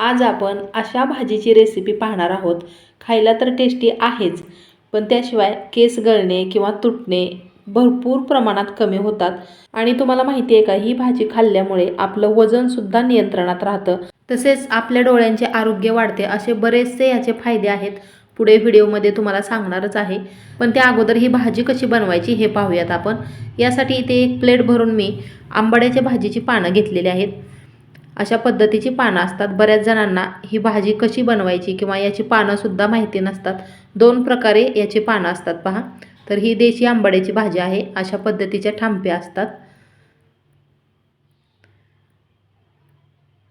आज आपण अशा भाजीची रेसिपी पाहणार आहोत. खायला तर टेस्टी आहेच पण त्याशिवाय केस गळणे किंवा तुटणे भरपूर प्रमाणात कमी होतात. आणि तुम्हाला माहिती आहे का ही भाजी खाल्ल्यामुळे आपलं वजनसुद्धा नियंत्रणात राहतं. तसेच आपल्या डोळ्यांचे आरोग्य वाढते असे बरेचसे याचे फायदे आहेत. पुढे व्हिडिओमध्ये तुम्हाला सांगणारच आहे. पण त्या अगोदर ही भाजी कशी बनवायची हे पाहूयात आपण. यासाठी इथे एक प्लेट भरून मी आंबाड्याच्या भाजीची पानं घेतलेली आहेत. अशा पद्धतीची पानं असतात. बऱ्याच जणांना ही भाजी कशी बनवायची किंवा याची पानंसुद्धा माहिती नसतात. दोन प्रकारे याची पानं असतात पहा. तर ही देशी आंबाड्याची भाजी आहे. अशा पद्धतीच्या ठांप्या असतात.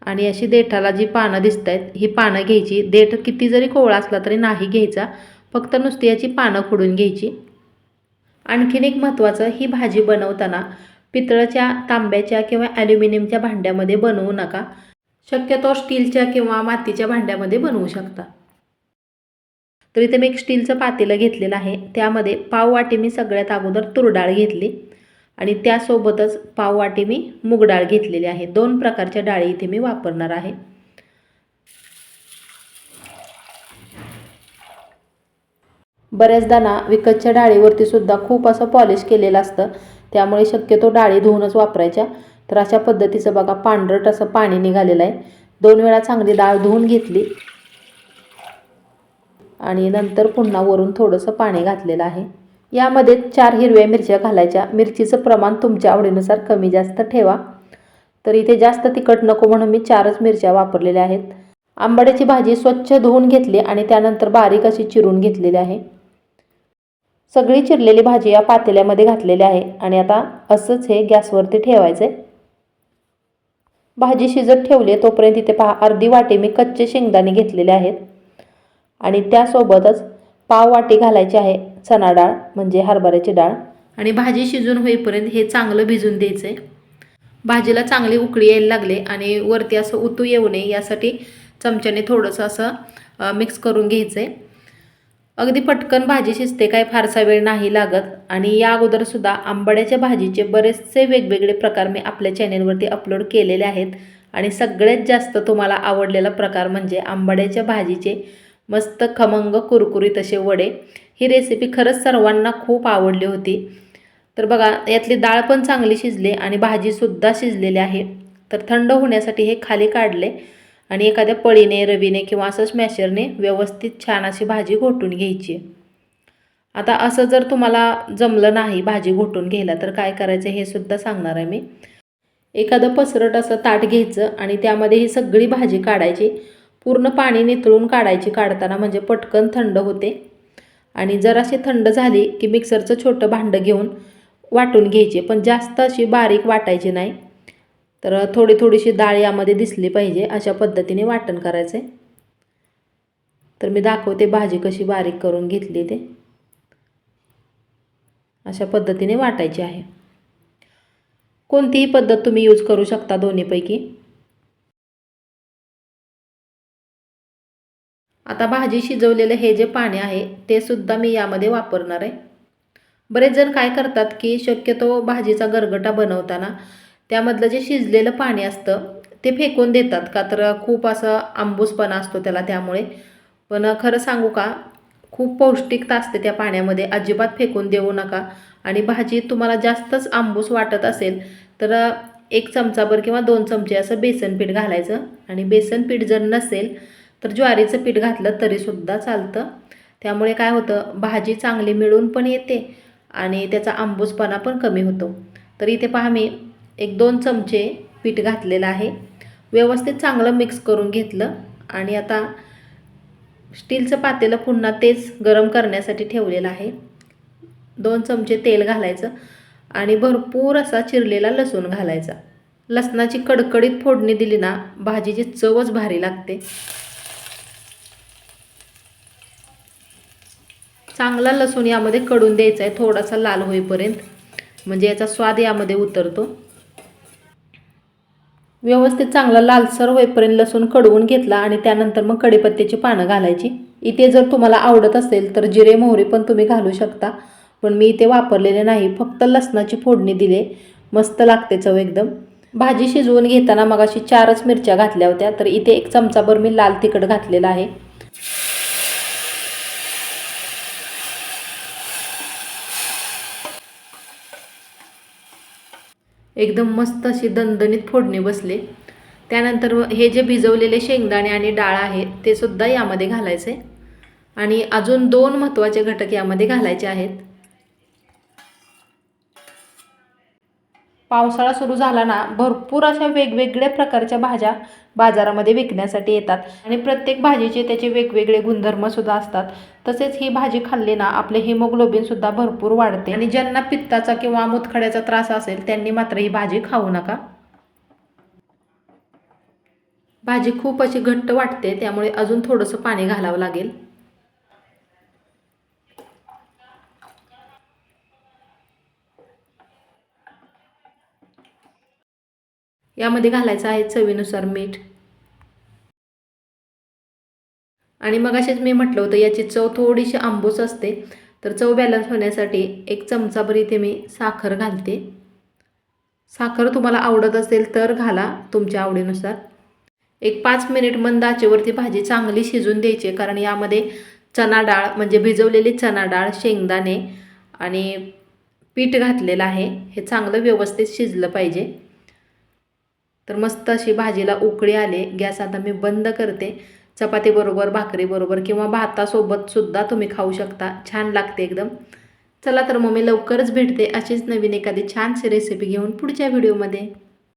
आणि अशी देठाला जी पानं दिसत आहेत ही पानं घ्यायची. देठ किती जरी कोवळा असला तरी नाही घ्यायचा. फक्त नुसती याची पानं खुडून घ्यायची. आणखीन एक महत्त्वाचं ही भाजी बनवताना पितळाच्या तांब्याच्या किंवा ॲल्युमिनियमच्या भांड्यामध्ये बनवू नका. शक्यतो स्टीलच्या किंवा मातीच्या भांड्यामध्ये बनवू शकता. तर इथे मी एक स्टीलचं पातेलं घेतलेलं आहे. त्यामध्ये पाव वाटी मी सगळ्यात अगोदर तुरडाळ घेतली आणि त्यासोबतच पाव वाटी मी मूगडाळ घेतलेली आहे. दोन प्रकारच्या डाळी इथे मी वापरणार आहे. बऱ्याचदा ना विकतच्या डाळीवरती सुद्धा खूप असं पॉलिश केलेलं असतं. त्यामुळे शक्यतो डाळी धुवूनच वापरायच्या. तर अशा पद्धतीचं बघा पांढरट असं पाणी निघालेलं आहे. दोन वेळा चांगली डाळ धुवून घेतली. आणि नंतर पुन्हा वरून थोडंसं पाणी घातलेलं आहे. यामध्ये चार हिरव्या मिरच्या घालायच्या. मिरचीचं प्रमाण तुमच्या आवडीनुसार कमी जास्त ठेवा. तर इथे जास्त तिखट नको म्हणून मी चारच मिरच्या वापरलेल्या आहेत. आंबाड्याची भाजी स्वच्छ धुवून घेतली आणि त्यानंतर बारीक अशी चिरून घेतलेली आहे. सगळी चिरलेली भाजी या पातेल्यामध्ये घातलेली आहे आणि आता असंच हे गॅसवरती ठेवायचं. आहे भाजी शिजत ठेवली आहे तोपर्यंत इथे पहा अर्धी वाटी मी कच्चे शेंगदाणे घेतलेले आहेत. आणि त्यासोबतच पाव वाटी घालायची आहे चणा डाळ म्हणजे हरभऱ्याची डाळ. आणि भाजी शिजून होईपर्यंत हे चांगलं भिजून द्यायचं. आहे भाजीला चांगली उकळी यायला लागले आणि वरती असं उतू येऊ नये यासाठी चमच्याने थोडंसं असं मिक्स करून घ्यायचं. आहे अगदी पटकन भाजी शिजते काय फारसा वेळ नाही लागत. आणि या अगोदरसुद्धा आंबाड्याच्या भाजीचे बरेचसे वेगवेगळे प्रकार मी आपल्या चॅनेलवरती अपलोड केलेले आहेत. आणि सगळ्यात जास्त तुम्हाला आवडलेला प्रकार म्हणजे आंबाड्याच्या भाजीचे मस्त खमंग कुरकुरीत असे वडे. ही रेसिपी खरंच सर्वांना खूप आवडली होती. तर बघा यातली डाळ पण चांगली शिजली आणि भाजीसुद्धा शिजलेली आहे. तर थंड होण्यासाठी हे खाली काढले. आणि एखाद्या पळीने रवीने किंवा असं स्मॅशरने व्यवस्थित छान अशी भाजी घोटून घ्यायची. आता असं जर तुम्हाला जमलं नाही भाजी घोटून घ्यायला तर काय करायचं हे सुद्धा सांगणार आहे मी. एखादं पसरट असं ताट घ्यायचं आणि त्यामध्ये ही सगळी भाजी काढायची. पूर्ण पाणी नितळून काढायची काढताना म्हणजे पटकन थंड होते. आणि जर अशी थंड झाली की मिक्सरचं छोटं भांडं घेऊन वाटून घ्यायचे पण जास्त अशी बारीक वाटायची नाही. तर थोडी थोडीशी डाळ यामध्ये दिसली पाहिजे अशा पद्धतीने वाटण करायचं. आहे तर मी दाखवते भाजी कशी बारीक करून घेतली ते. अशा पद्धतीने वाटायची आहे. कोणतीही पद्धत तुम्ही यूज करू शकता दोन्हीपैकी. आता भाजी शिजवलेलं हे जे पाणी आहे ते सुद्धा मी यामध्ये वापरणार आहे. बरेच जण काय करतात की शक्यतो भाजीचा गरगटा बनवताना त्यामधलं जे शिजलेलं पाणी असतं ते फेकून देतात. का तर खूप असं आंबूसपणा असतो त्याला त्यामुळे. पण खरं सांगू का खूप पौष्टिकता असते त्या पाण्यामध्ये. अजिबात फेकून देऊ नका. आणि भाजी तुम्हाला जास्तच आंबूस वाटत असेल तर एक चमचाभर किंवा दोन चमचे असं बेसन पीठ घालायचं. आणि बेसन पीठ जर नसेल तर ज्वारीचं पीठ घातलं तरीसुद्धा चालतं. त्यामुळे काय होतं भाजी चांगली मिळून पण येते आणि त्याचा आंबूसपणा पण कमी होतो. तर इथे पहा मी एक दोन चमचे पीठ घातलेलं आहे. व्यवस्थित चांगलं मिक्स करून घेतलं आणि आता स्टीलचं पातेलं पुन्हा तेच गरम करण्यासाठी ठेवलेलं आहे. दोन चमचे तेल घालायचं आणि भरपूर असा चिरलेला लसूण घालायचा. लसणाची कडकडीत फोडणी दिली ना भाजीची चवच भारी लागते. चांगला लसूण यामध्ये कडून द्यायचा आहे थोडासा लाल होईपर्यंत. म्हणजे याचा स्वाद यामध्ये उतरतो. व्यवस्थित चांगला लालसर होईपर्यंत लसूण कडवून घेतला आणि त्यानंतर मग कडीपत्त्याची पानं घालायची. इथे जर तुम्हाला आवडत असेल तर जिरे मोहरी पण तुम्ही घालू शकता. पण मी इथे वापरलेले नाही फक्त लसणाची फोडणी दिले. मस्त लागते चव एकदम. भाजी शिजवून घेताना मग अशी चारच मिरच्या घातल्या होत्या तर इथे एक चमचाभर मी लाल तिखट घातलेलं आहे. एकदम मस्त अशी दणदणीत फोडणी बसले. त्यानंतर हे जे भिजवलेले शेंगदाणे आणि डाळ आहे ते सुद्धा यामध्ये घालायचे. आणि अजून दोन महत्त्वाचे घटक यामध्ये घालायचे आहेत. पावसाळा सुरू झाला ना भरपूर अशा वेगवेगळ्या प्रकारच्या भाज्या बाजारामध्ये विकण्यासाठी येतात. आणि प्रत्येक भाजीचे त्याचे वेगवेगळे गुणधर्मसुद्धा असतात. तसेच ही भाजी खाल्ली ना आपले हिमोग्लोबिनसुद्धा भरपूर वाढते. आणि ज्यांना पित्ताचा किंवा मुतखड्याचा त्रास असेल त्यांनी मात्र ही भाजी खाऊ नका. भाजी खूप अशी घट्ट वाटते त्यामुळे अजून थोडंसं पाणी घालावं लागेल. यामध्ये घालायचं आहे चवीनुसार मीठ. आणि मग असेच मी म्हटलं होतं याची चव थोडीशी आंबूस असते तर चव बॅलन्स होण्यासाठी एक चमचाभर इथे मी साखर घालते. साखर तुम्हाला आवडत असेल तर घाला तुमच्या आवडीनुसार. एक पाच मिनिट मंद आचेवरती भाजी चांगली शिजून द्यायची कारण यामध्ये चना डाळ म्हणजे भिजवलेली चना डाळ शेंगदाणे आणि पीठ घातलेलं आहे. हे चांगलं व्यवस्थित शिजलं पाहिजे. तर मस्त अशी भाजीला उकळी आले. गॅस आता मी बंद करते. चपातीबरोबर भाकरीबरोबर किंवा भातासोबतसुद्धा तुम्ही खाऊ शकता. छान लागते एकदम. चला तर मग मी लवकरच भेटते अशीच नवीन एखादी छानशी रेसिपी घेऊन पुढच्या व्हिडिओमध्ये